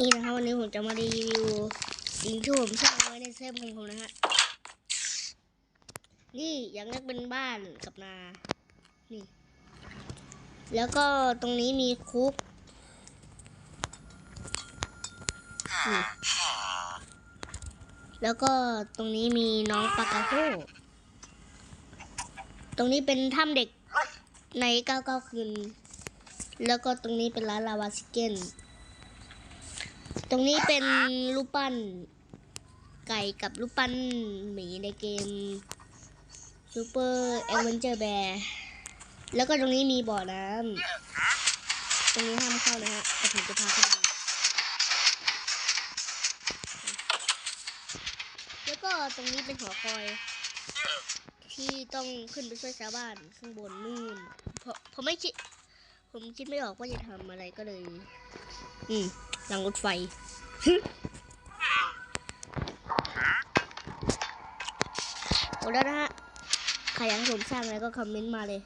นี่นะครับวันนี้ผมจะมารีวิวสิ่งที่ผมสร้างไว้ในเซฟของผมนะฮะนี่อย่างแรกเป็นบ้านกับนา นี่ แล้วก็ตรงนี้มีคุกนี่แล้วก็ตรงนี้มีน้องปากาโฮตรงนี้เป็นถ้ำเด็กใน99คืน แล้วก็ตรงนี้เป็นร้านลาวาซิเกน ตรงนี้เป็นรูปปั้น ไก่กับรูปปั้นหมีในเกม Super Adventure Bear แล้วก็ตรงนี้มีบ่อน้ำตรงนี้ห้ามเข้านะฮะแต่ผมจะพาเข้าไปแล้วก็ตรงนี้เป็นหอคอย ที่ต้องขึ้นไปช่วยชาวบ้านข้างบนนู่นเพราะผมไม่คิด ผมคิดไม่ออกว่าจะทำอะไรก็เลย อืม รางรถไฟโอ้แล้วนะฮะ ใครยังชมสร้างอะไรก็คอมเมนต์มาเลย